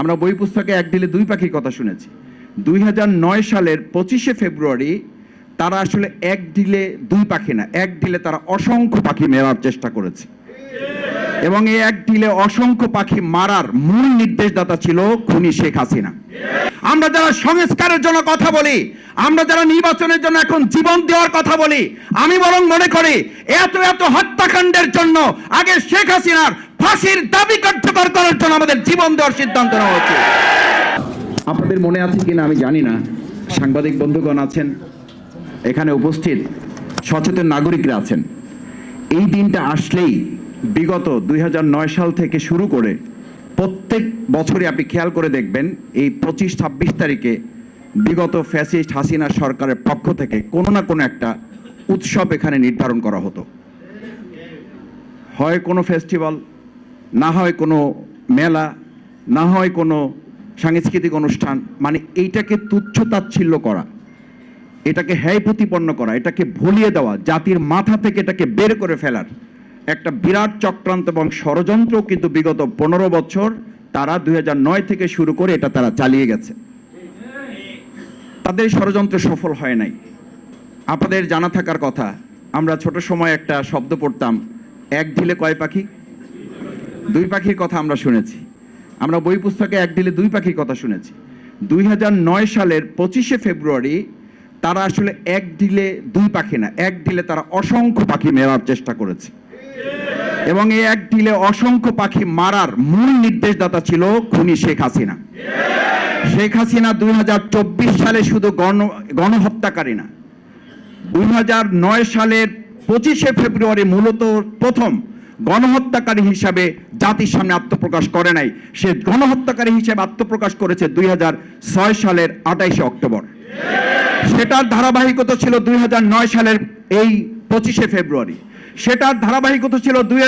আমরা বই পুস্তকে এক ঢিলে দুই পাখির কথা শুনেছি। দুই হাজার নয় সালের পঁচিশে ফেব্রুয়ারি তারা আসলে এক ঢিলে দুই পাখি না, এক ঢিলে তারা অসংখ্য পাখি মেরার চেষ্টা করেছে। এবং এই এক ঢিলে অসংখ্য পাখি মারার মূল নির্দেশদাতা ছিল খুনি শেখ হাসিনা। আমরা যারা সংস্কারের জন্য কথা বলি, আমরা যারা নির্বাচনের জন্য এখন জীবন দেওয়ার কথা বলি, আমি বরং মনে করি, এত এত হত্যাকাণ্ডের জন্য আগে শেখ হাসিনার ফাঁসির দাবি কার্যকর করার জন্য আমাদের জীবন দেওয়ার সিদ্ধান্ত নেওয়া উচিত। আপনাদের মনে আছে কিনা আমি জানি না। সাংবাদিক বন্ধুগণ আছেন, এখানে উপস্থিত সচেতন নাগরিকরা আছেন। এই দিনটা আসলেই বিগত দুই হাজার নয় সাল থেকে শুরু করে প্রত্যেক বছরই আপনি খেয়াল করে দেখবেন, এই পঁচিশ ছাব্বিশ তারিখে বিগত ফ্যাসিস্ট হাসিনা সরকারের পক্ষ থেকে কোনো না কোনো একটা উৎসব এখানে নির্ধারণ করা হতো। হয় কোনো ফেস্টিভ্যাল না হয় কোনো মেলা, না হয় কোনো সাংস্কৃতিক অনুষ্ঠান মানে এইটাকে তুচ্ছ তাচ্ছিল্য করা, এটাকে হ্যায় প্রতিপন্ন করা, এটাকে ভুলিয়ে দেওয়া, জাতির মাথা থেকে এটাকে বের করে ফেলার একটা বিরাট চক্রান্ত এবং ষড়যন্ত্র কিন্তু বিগত পনেরো বছর তারা দু হাজার নয় থেকে শুরু করে এটা তারা চালিয়ে গেছে। তাদের ষড়যন্ত্র সফল হয় নাই। আপনাদের জানা থাকার কথা, আমরা ছোট সময় একটা শব্দ পড়তাম, এক ঢিলে কয় পাখি? দুই পাখির কথা আমরা শুনেছি। আমরা বই পুস্তকে এক ঢিলে দুই পাখির কথা শুনেছি। দুই হাজার নয় সালের পঁচিশে ফেব্রুয়ারি তারা আসলে এক ঢিলে দুই পাখি না, এক ঢিলে তারা অসংখ্য পাখি মেরার চেষ্টা করেছে। এবং এই এক ঢিলে অসংখ্য পাখি মারার মূল নির্দেশদাতা ছিল খুনি শেখ হাসিনা। শেখ হাসিনা দুই হাজার চব্বিশ সালে শুধু গণ, গণহত্যাকারী না, দুই হাজার নয় সালের পঁচিশে ফেব্রুয়ারি মূলত প্রথম গণহত্যাকারী হিসাবে জাতির সামনে আত্মপ্রকাশ করে নাই। সে গণহত্যাকারী হিসেবে আত্মপ্রকাশ করেছে দুই সালের আঠাইশে অক্টোবর। সেটার ধারাবাহিকতা ছিল দুই সালের এই পঁচিশে ফেব্রুয়ারি। সেটার ধারাবাহিকতা ছিল দুই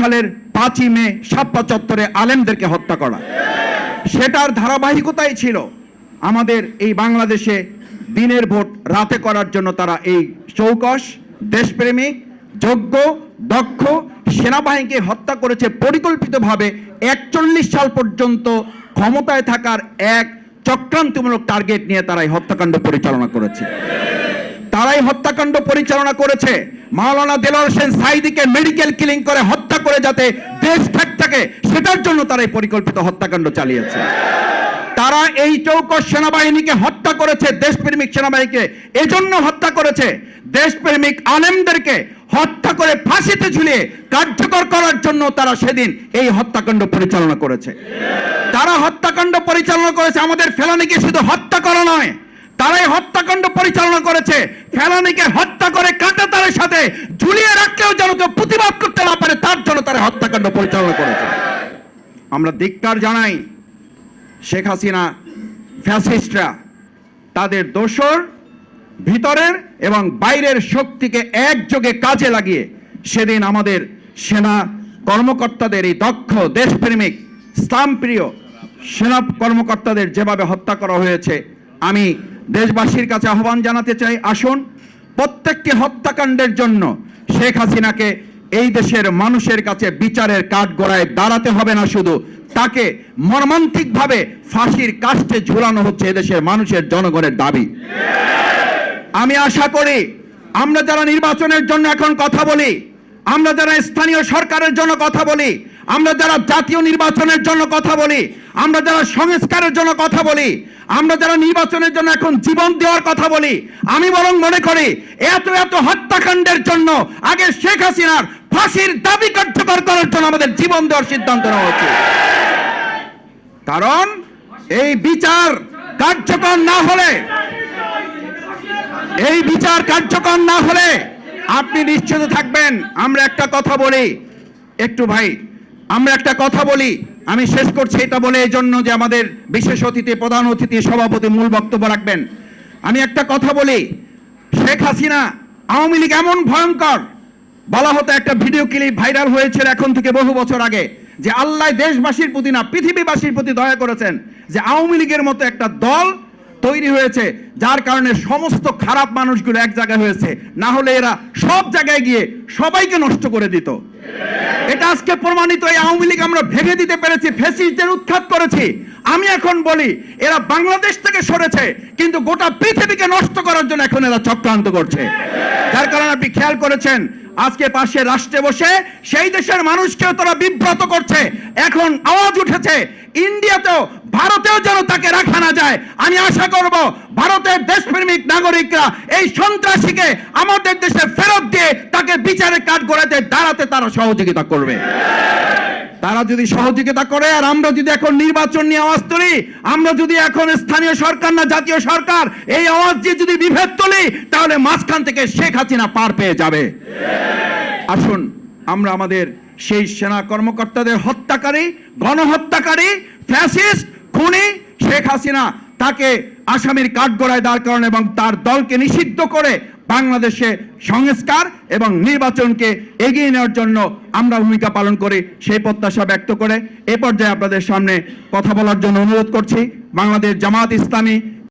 সালের পাঁচই মে সাপ্পা চত্বরে আলেমদেরকে হত্যা করা। সেটার ধারাবাহিকতাই ছিল আমাদের এই বাংলাদেশে দিনের ভোট রাতে করার জন্য তারা এই চৌকস, দেশপ্রেমিক, যোগ্য, দক্ষ সেনাবাহিনীকে হত্যা করেছে পরিকল্পিতভাবে একচল্লিশ সাল পর্যন্ত ক্ষমতায় থাকার এক চক্রান্তমূলক টার্গেট নিয়ে তারাই হত্যাকাণ্ড পরিচালনা করেছে। তারাই হত্যাকাণ্ড পরিচালনা করেছে। মাওলানা দেলোয়ার হোসেন সাইদিকে মেডিকেল কিলিং করে হত্যা করে যাতে দেশ ঠেক থাকে সেটার জন্য তারাই পরিকল্পিত হত্যাকাণ্ড চালিয়েছে। তারা এই চৌকস সেনাবাহিনীকে হত্যা করেছে, দেশপ্রেমিক সেনাবাহিনীকে। এজন্য হত্যা করেছে। দেশপ্রেমিক আলেমদেরকে হত্যা করে ফাঁসিতে ঝুলিয়ে কার্যকর করার জন্য তারা সেদিন এই হত্যাকাণ্ড পরিচালনা করেছে। তারা হত্যাকাণ্ড পরিচালনা করেছে, আমাদের ফেলানিকে শুধু হত্যা করা নয়, তারাই হত্যাকাণ্ড পরিচালনা করেছে। ফেলানিকে হত্যা করে কাঁটা তারের সাথে ঝুলিয়ে রাখলেও যেন কেউ প্রতিবাদ করতে না পারে, তার জন্য তারা হত্যাকাণ্ড পরিচালনা করেছে। আমরা ধিক্কার জানাই শেখ হাসিনা ফ্যাসিস্টরা তাদের দোসর ভিতরের এবং বাইরের শক্তিকে একযোগে কাজে লাগিয়ে সেদিন আমাদের সেনা কর্মকর্তাদের এই দক্ষ দেশপ্রেমিক ইসলামপ্রিয় সেনা কর্মকর্তাদের যেভাবে হত্যা করা হয়েছে, আমি দেশবাসীর কাছে আহ্বান জানাতে চাই, আসুন প্রত্যেকটি হত্যাকাণ্ডের জন্য শেখ হাসিনাকে এই দেশের মানুষের কাছে বিচারের কাঠগড়ায় দাঁড়াতে হবে না শুধু। তাকে মর্মান্তিকভাবে ফাঁসির কাষ্টে ঝুলানো হচ্ছে এদেশের মানুষের জনগণের দাবি। আমি আশা করি আমরা যারা নির্বাচনের জন্য এখন কথা বলি, আমরা যারা স্থানীয় সরকারের জন্য কথা বলি, আমরা যারা জাতীয় নির্বাচনের জন্য কথা বলি, আমরা যারা সংস্কারের জন্য কথা বলি, আমরা যারা নির্বাচনের জন্য এখন জীবন দেওয়ার কথা বলি, আমি বরং মনে করি এত এত হত্যাকাণ্ডের জন্য আগে শেখ হাসিনার ফাঁসির দাবি কার্যকর করার জন্য আমাদের জীবন দেওয়ার সিদ্ধান্ত নেওয়া উচিত। কারণ এই বিচার কার্যকর না হলে, এই বিচার কার্যকর না হলে আপনি নিশ্চিত থাকবেন। আমরা একটা কথা বলি, একটু ভাই, আমরা একটা কথা বলি, আমি শেষ করছি এটা বলে এই জন্য যে আমাদের বিশেষ অতিথি, প্রধান অতিথি, সভাপতি মূল বক্তব্য রাখবেন। আমি একটা কথা বলি, শেখ হাসিনা আওয়ামী লীগ এমন ভয়ঙ্কর, বলা হতো একটা ভিডিও ক্লিপ ভাইরাল হয়েছিল এখন থেকে বহু বছর আগে। যে আল্লাহ দেশবাসীর প্রতি না, পৃথিবীবাসীর প্রতি দয়া করেছেন যে আওয়ামী লীগের মতো একটা দল তৈরি হয়েছে, যার কারণে সমস্ত খারাপ মানুষগুলো এক জায়গায় হয়েছে। না হলে এরা সব জায়গায় গিয়ে সবাইকে নষ্ট করে দিত। এটা আজকে প্রমাণিত, এই আওয়ামী লীগ আমরা ভেঙে দিতে পেরেছি ফেসিস্টদের উৎখাত করেছি। আমি এখন বলি, এরা বাংলাদেশ থেকে সরেছে, কিন্তু গোটা পৃথিবীকে নষ্ট করার জন্য এখন এরা চক্রান্ত করছে। যার কারণে আপনি খেয়াল করেছেন আজকে পাশে রাষ্ট্রে বসে সেই দেশের মানুষকেও তারা বিব্রত করছে। এখন আওয়াজ উঠেছে, ইন্ডিয়াতেও, ভারতেও যেন তাকে রাখা না যায়। আমি আশা করব, ভারতের দেশপ্রেমিক নাগরিকরা এই সন্ত্রাসীকে আমাদের দেশে ফেরত দিয়ে তাকে বিচারে কাঠ গড়াতে দাঁড়াতে তারা সহযোগিতা করবে। তারা যদি সহযোগিতা করে আর আমরা যদি এখন নির্বাচন নিয়ে আওয়াজ তুলি, আমরা যদি এখন স্থানীয় সরকার না জাতীয় সরকার, এই আওয়াজ দিয়ে যদি বিভেদ তুলি, তাহলে মাঝখান থেকে শেখ হাসিনা পার পেয়ে যাবে। আসুন, আমরা আমাদের সেই সেনা কর্মকর্তাদের হত্যাকারী, গণহত্যাকারী, ফ্যাসিস্ট, খুনি শেখ হাসিনা, তাকে আসামির কাঠগড়ায় দাঁড় করানো এবং তার দলকে নিষিদ্ধ করে বাংলাদেশে সংস্কার এবং নির্বাচনকে এগিয়ে নেওয়ার জন্য আমরা ভূমিকা পালন করে, সেই প্রত্যাশা ব্যক্ত করে এ পর্যায়ে আপনাদের সামনে কথা বলার জন্য অনুরোধ করছি। বাংলাদেশ জামাত ইসলামী